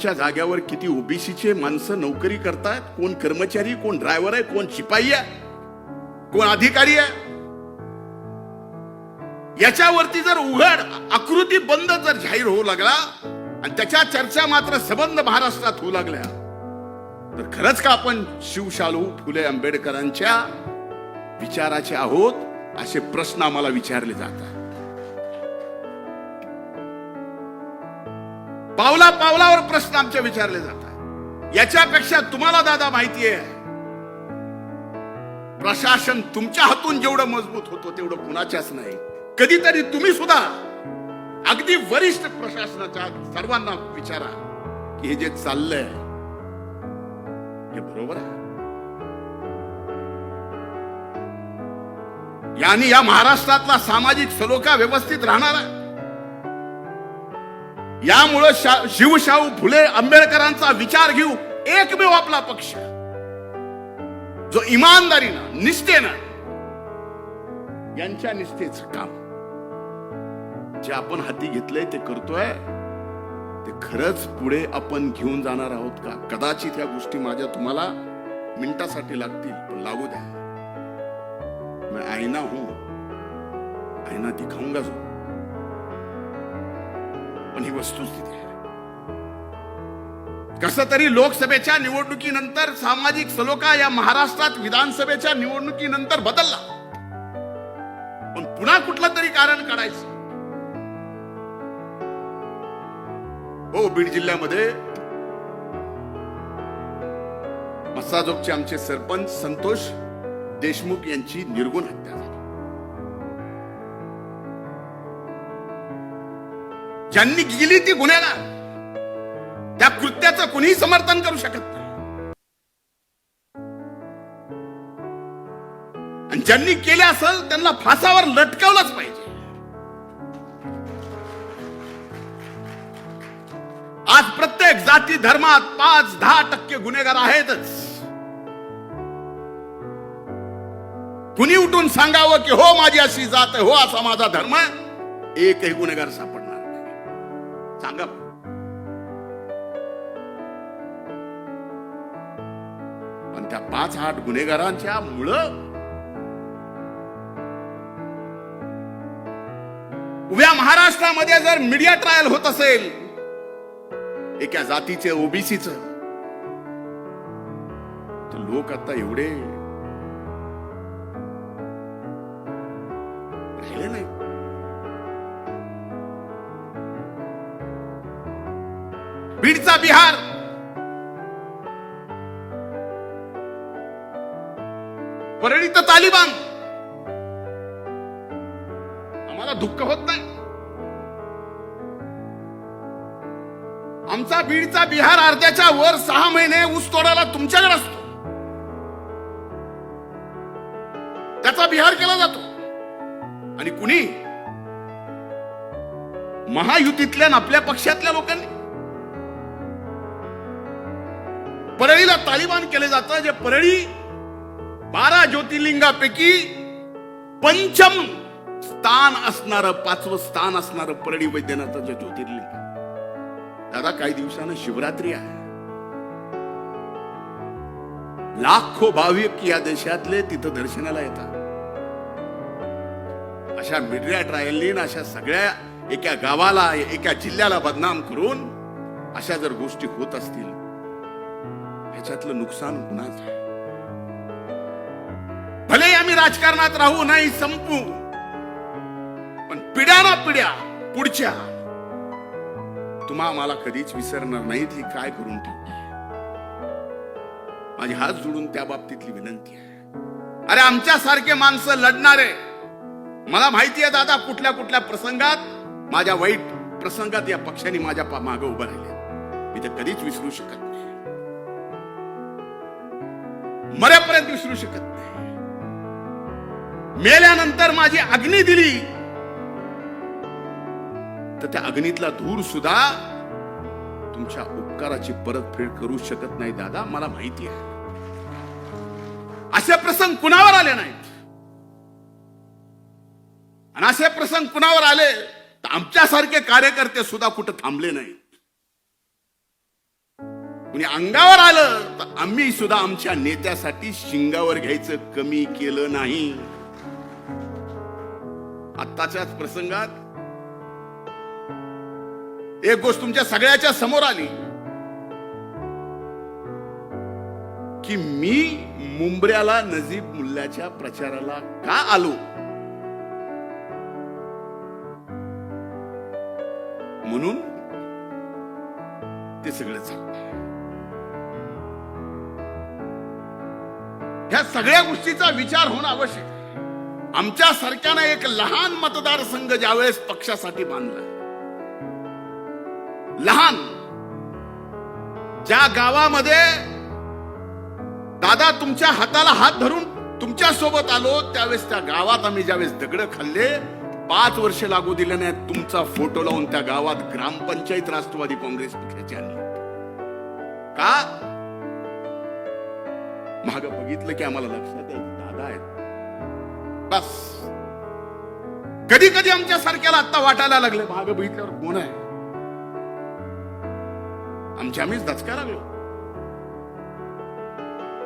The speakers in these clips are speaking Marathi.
किती जाग्यावर किती ओबीसीचे माणसं नोकरी करतायत? कोण कर्मचारी कोण ड्रायव्हर आहे कोण शिपाई आहे? कोण अधिकारी आहे? याच्यावरती जर उघड आकृती बंद जर जाहीर होऊ लागला आणि त्याच्या चर्चा मात्र सबंध महाराष्ट्रात होऊ लागल्या तर खरंच का आपण शिवशालू फुले आंबेडकरांच्या विचाराचे आहोत? असे प्रश्न आम्हाला विचारले जातात. पावला पावलावर प्रश्न आमचे विचारले जातात. याच्यापेक्षा तुम्हाला दादा माहिती आहे प्रशासन तुमच्या हातून जेवढं मजबूत होतो तेवढं कुणाच्याच नाही. कधीतरी तुम्ही सुद्धा अगदी वरिष्ठ प्रशासनाच्या सर्वांना विचारा की हे जे चाललंय हे बरोबर आहे? यांनी या महाराष्ट्रातला सामाजिक सलोखा व्यवस्थित राहणार आहे यामुळं शिवशाहू फुले आंबेडकरांचा विचार घेऊ एकमेव आपला पक्ष. जो इमानदारीनं निष्ठेनं यांच्या निष्ठेच काम. जे आपण हाती घेतलंय ते करतोय ते खरंच पुढे आपण घेऊन जाणार आहोत का? कदाचित या गोष्टी माझ्या तुम्हाला मिनिटासाठी लागतील पण लागू द्या. मैं आईना हूं आईना दिखाऊंगा जो पण ही वस्तुस्थिती आहे. कसं तरी लोकसभेच्या निवडणुकीनंतर सामाजिक सलोखा या महाराष्ट्रात विधानसभेच्या निवडणुकीनंतर बदलला. पण पुन्हा कुठलं तरी कारण काढायचं. हो बीड जिल्ह्यामध्ये मसाजोगचे आमचे सरपंच संतोष देशमुख यांची निर्गुण हत्या. ज्यांनी गेली ती गुन्ह्याला त्या कृत्याचं कुणीही समर्थन करू शकत नाही. आणि ज्यांनी केले असेल त्यांना फासावर लटकवलंच पाहिजे. आज प्रत्येक जाती धर्मात पाच दहा टक्के गुन्हेगार आहेतच. कुणी उठून सांगावं की हो माझी अशी जात आहे हो असा माझा धर्म एकही गुन्हेगार सापड सांगा पण त्या पाच आठ गुन्हेगारांच्या मुळ उभ्या महाराष्ट्रामध्ये जर मीडिया ट्रायल होत असेल एका जातीचे ओबीसीच तर लोक आता एवढे बीडचा बिहार. परळी तर तालिबान. आम्हाला दुःख होत नाही. आमचा बीडचा बिहार अर्ध्याच्या वर सहा महिने ऊस तोडायला तुमच्याकडे असतो. त्याचा बिहार केला जातो. आणि कुणी महायुतीतल्या आपल्या पक्षातल्या लोकांनी परळीला तालिबान केले जातं जे परळी बारा ज्योतिर्लिंगापैकी पंचम स्थान असणारं पाचवं स्थान असणारं परळी वैद्यनाथाचं ज्योतिर्लिंग दादा काही दिवसानं शिवरात्री आहे. लाखो भाविक या देशातले तिथं दर्शनाला येतात. अशा मीडिया ट्रायलनी अशा सगळ्या एका गावाला एका जिल्ह्याला बदनाम करून अशा जर गोष्टी होत असतील ह्याच्यातलं नुकसान कुणाच? भले आम्ही राजकारणात राहू नाही संपू पण पिढ्या ना पिढ्या पुढच्या तुम्हा मला कधीच विसरणार नाहीत ही काय करून ठेवली माझी हात जोडून त्या बाबतीतली विनंती आहे. अरे आमच्यासारखे माणसं लढणारे मला माहिती आहे दादा कुठल्या कुठल्या प्रसंगात माझ्या वाईट प्रसंगात या पक्षाने माझ्या मागे उभं राहिले. मी ते कधीच विसरू शकत नाही. मरेपर्यंत विसरू शकत नाही. मेल्यानंतर माझी अग्नी दिली. तर त्या अग्नीतला धूर सुद्धा तुमच्या उपकाराची परतफेड करू शकत नाही दादा. मला माहिती आहे. असे प्रसंग कुणावर आले नाहीत? आणि असे प्रसंग कुणावर आले? तर आमच्यासारखे कार्यकर्ते सुद्धा कुठं थांबले नाहीत. कुणी अंगावर आलं तर आम्ही सुद्धा आमच्या नेत्यासाठी शिंगावर घ्यायचं कमी केलं नाही. आत्ताच्याच प्रसंगात एक गोष्ट तुमच्या सगळ्याच्या समोर आली. की मी मुंबऱ्याला नजीब मुल्ल्याच्या प्रचाराला का आलो? म्हणून ते सगळं झालं. ह्या सगळ्या गोष्टीचा विचार होणं आवश्यक. आमच्या सारख्यानं एक लहान मतदारसंघ ज्यावेळेस पक्षासाठी बांधला लहान ज्या गावामध्ये दादा तुमच्या हाताला हात धरून तुमच्यासोबत आलो त्यावेळेस त्या गावात आम्ही ज्यावेळेस दगड खाल्ले पाच वर्ष लागू दिले नाही तुमचा फोटो लावून त्या गावात ग्रामपंचायत राष्ट्रवादी काँग्रेस पक्षाची आली का? माग बघितलं की आम्हाला लक्षात आहे दादा आहेत. बस. कधी कधी आमच्या सारख्याला आत्ता वाटायला लागले माग बघितल्यावर कोण आहे? आमच्या आम्हीच दचका लागलो.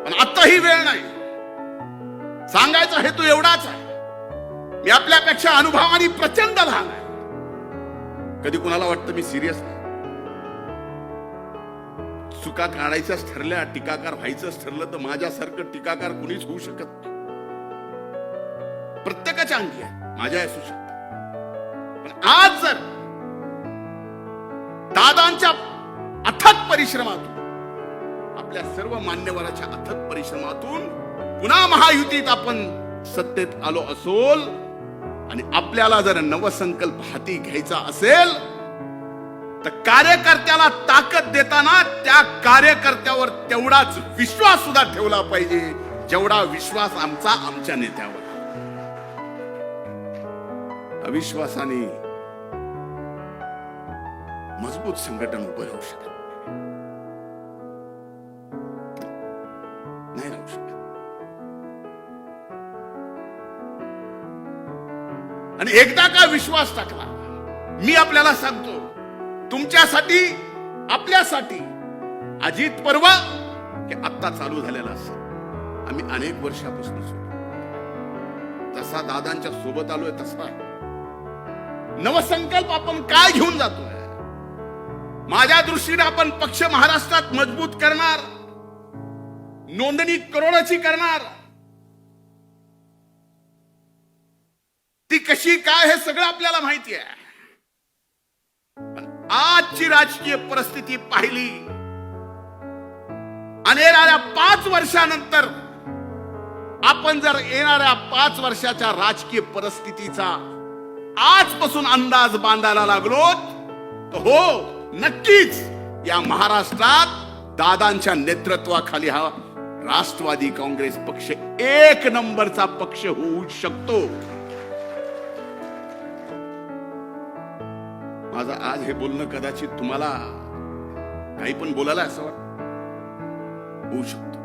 पण आत्ता ही वेळ नाही. सांगायचा हेतू एवढाच आहे. मी आपल्यापेक्षा अनुभवाने प्रचंड लहान आहे. कधी कुणाला वाटतं मी सिरियस चुका काढायच्याच ठरल्या टीकाकार व्हायचंच ठरलं तर माझ्यासारखं टीकाकार कुणीच होऊ शकत नाही. प्रत्येकाच्या अंगी आहे माझ्या असू शकत. पण आज जर दादांच्या अथक परिश्रमातून आपल्या सर्व मान्यवराच्या अथक परिश्रमातून पुन्हा महायुतीत आपण सत्तेत आलो असोल आणि आपल्याला जर नवसंकल्प हाती घ्यायचा असेल तर कार्यकर्त्याला ताकद देताना त्या कार्यकर्त्यावर तेवढाच विश्वास सुद्धा ठेवला पाहिजे जेवढा विश्वास आमचा आमच्या नेत्यावर. अविश्वासाने मजबूत संघटन उभं राहू शकत नाही. राहू शकत. आणि एकदा का विश्वास टाकला मी आपल्याला सांगतो तुमच्यासाठी आपल्यासाठी. अजित पर्व हे आत्ता चालू झालेलं असत. आम्ही अनेक वर्षापासून तसा दादांच्या सोबत आलोय तसा. नवसंकल्प आपण काय घेऊन जातोय? माझ्या दृष्टीने आपण पक्ष महाराष्ट्रात मजबूत करणार. नोंदणी करोडाची करणार. ती कशी काय हे सगळं आपल्याला माहिती आहे. आजची राजकीय परिस्थिती पाहिली. आणि येणाऱ्या पाच वर्षानंतर आपण जर येणाऱ्या पाच वर्षाच्या राजकीय परिस्थितीचा आजपासून अंदाज बांधायला लागलो तर हो नक्कीच या महाराष्ट्रात दादांच्या नेतृत्वाखाली हा राष्ट्रवादी काँग्रेस पक्ष एक नंबरचा पक्ष होऊ शकतो. माझं आज हे बोलणं कदाचित तुम्हाला काही पण बोलायला असं वाटत. होऊ शकतो.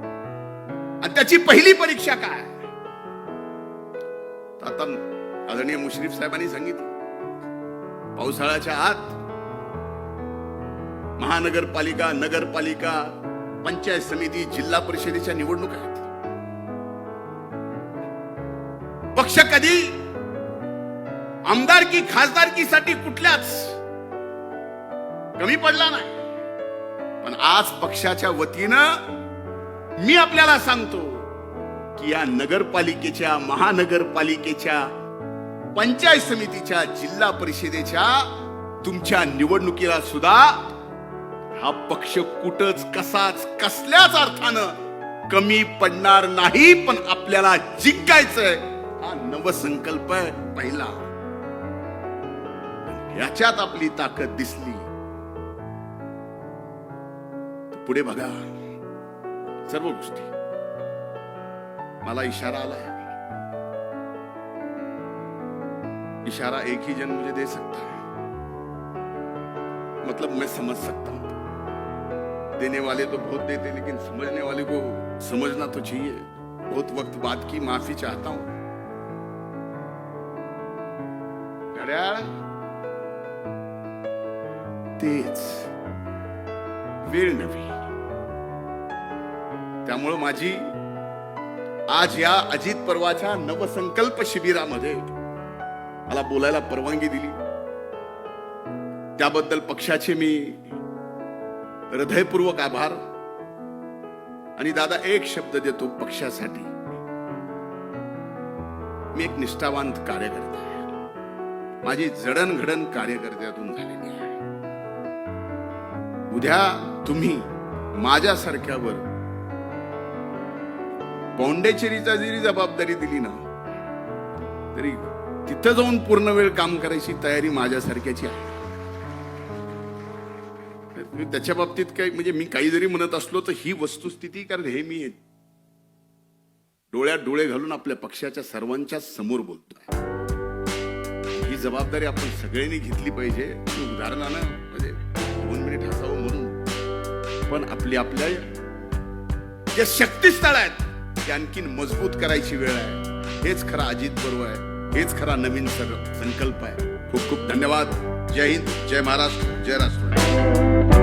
आणि त्याची पहिली परीक्षा काय? आता आदरणीय मुश्रीफ साहेबांनी सांगितलं. पावसाळ्याच्या आत महानगरपालिका नगरपालिका पंचायत समिती जिल्हा परिषदेच्या निवडणूक आहेत. पक्ष कधी? आमदारकी खासदारकीसाठी कुठल्याच कमी पडला नाही. पण आज पक्षाच्या वतीनं मी आपल्याला सांगतो की या नगरपालिकेच्या महानगरपालिकेच्या पंचायत समितीच्या जिल्हा परिषदेच्या तुमच्या निवडणुकीला सुद्धा हा पक्ष कुठच कसाच कसल्याच अर्थानं कमी पडणार नाही पण आपल्याला जिंकायचंय हा नवसंकल्प पहिला. याच्यात आपली ताकद दिसली. पुढे बघा. सर्व गोष्टी. मला इशारा आलाय. इशारा एक ही जन मुझे दे सकता है. मतलब मैं समझ सकता हूँ. देने वाले तो बहुत देते, लेकिन समझने वाले को समझना तो चाहिए. बहुत वक्त बाद की माफ़ी चाहता हूँ. तेच वेळ नव्हे त्यामुळं माझी आज या अजित पर्वाच्या नवसंकल्प शिबिरामध्ये मला बोलायला परवानगी दिली. त्याबद्दल पक्षाचे मी हृदयपूर्वक आभार. आणि दादा एक शब्द देतो पक्षासाठी. मी एक निष्ठावान कार्यकर्ता आहे. माझी जडणघडण कार्यकर्त्यातून झालेली आहे. उद्या तुम्ही माझ्यासारख्यावर पौंडेचेरीचा जरी जबाबदारी दिली ना तरी तिथं जाऊन पूर्ण वेळ काम करायची तयारी माझ्यासारख्याची आहे. तर त्याच्या बाबतीत काही म्हणजे मी काही जरी म्हणत असलो तर ही वस्तुस्थिती कारण हे मी डोळ्यात डोळे घालून आपल्या पक्षाच्या सर्वांच्या समोर बोलतोय. ही जबाबदारी आपण सगळ्यांनी घेतली पाहिजे. उदाहरणानं म्हणजे दोन मिनिट हसावं म्हणून. पण आपली आपल्या ज्या शक्तीस्थळ आहेत ती आणखीन मजबूत करायची वेळ आहे. हेच खरा अजित पर्व आहे. हेच खरा नवीन संकल्प आहे. खूप खूप धन्यवाद. जय हिंद जय महाराष्ट्र जय राष्ट्र